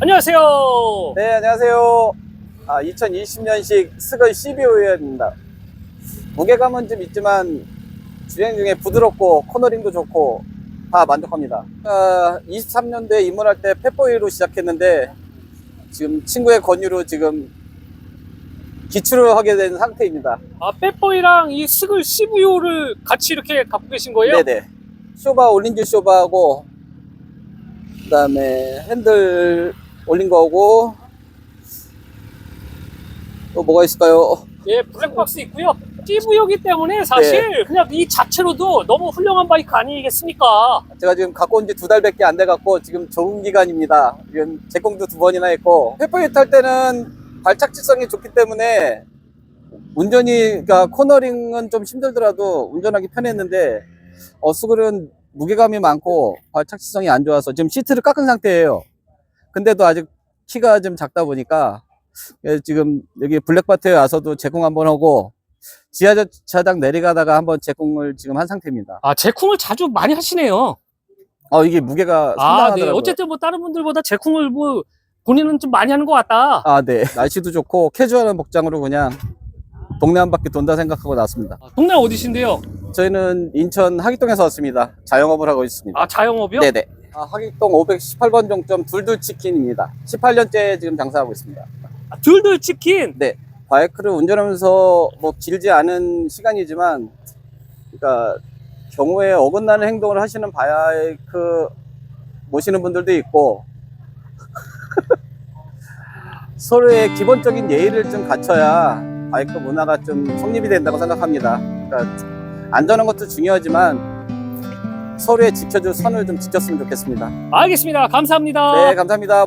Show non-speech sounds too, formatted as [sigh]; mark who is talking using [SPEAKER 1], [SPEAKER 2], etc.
[SPEAKER 1] 안녕하세요.
[SPEAKER 2] 네, 안녕하세요. 아, 2020년식 스글 12호입니다. 무게감은 좀 있지만 주행 중에 부드럽고 코너링도 좋고 다 만족합니다. 아, 23년도에 입문할 때 펫보이로 시작했는데 지금 친구의 권유로 지금 기출을 하게 된 상태입니다.
[SPEAKER 1] 아, 빼보이랑 이 스글 CVO를 같이 이렇게 갖고 계신 거예요?
[SPEAKER 2] 네네. 쇼바 올린줄 쇼바하고 그다음에 핸들 올린 거고 또 뭐가 있을까요?
[SPEAKER 1] 예, 블랙박스 있고요. CVO기 때문에 사실
[SPEAKER 2] 네.
[SPEAKER 1] 그냥 이 자체로도 너무 훌륭한 바이크 아니겠습니까?
[SPEAKER 2] 제가 지금 갖고 온 지 두 달밖에 안 돼 갖고 지금 적응 기간입니다. 지금 제공도 두 번이나 했고 페퍼이 탈 때는 발착지성이 좋기 때문에 운전이 그러니까 코너링은 좀 힘들더라도 운전하기 편했는데 어스글은 무게감이 많고 발착지성이 안 좋아서 지금 시트를 깎은 상태예요. 근데도 아직 키가 좀 작다 보니까 예, 지금 여기 블랙바트에 와서도 제공 한번 하고 지하 주차장 내려가다가 한번 제공을 지금 한 상태입니다.
[SPEAKER 1] 아, 제쿵을 자주 많이 하시네요.
[SPEAKER 2] 어 이게 무게가
[SPEAKER 1] 아, 네.
[SPEAKER 2] 상당하더라고요.
[SPEAKER 1] 어쨌든 뭐 다른 분들보다 제쿵을 뭐 본인은 좀 많이 하는 것 같다.
[SPEAKER 2] 아, 네. 날씨도 좋고 캐주얼한 복장으로 그냥 동네 한 바퀴 돈다 생각하고 나왔습니다.
[SPEAKER 1] 아, 동네 어디신데요?
[SPEAKER 2] 저희는 인천 하기동에서 왔습니다. 자영업을 하고 있습니다.
[SPEAKER 1] 아, 자영업이요?
[SPEAKER 2] 네네. 아, 하기동 518번 종점 둘둘치킨입니다. 18년째 지금 장사하고 있습니다.
[SPEAKER 1] 아, 둘둘 치킨.
[SPEAKER 2] 네. 바이크를 운전하면서 뭐 길지 않은 시간이지만, 그러니까 경우에 어긋나는 행동을 하시는 바이크 모시는 분들도 있고, [laughs] 서로의 기본적인 예의를 좀 갖춰야 바이크 문화가 좀 성립이 된다고 생각합니다. 그러니까 안전한 것도 중요하지만 서로의 지켜줄 선을 좀 지켰으면 좋겠습니다.
[SPEAKER 1] 알겠습니다. 감사합니다.
[SPEAKER 2] 네, 감사합니다.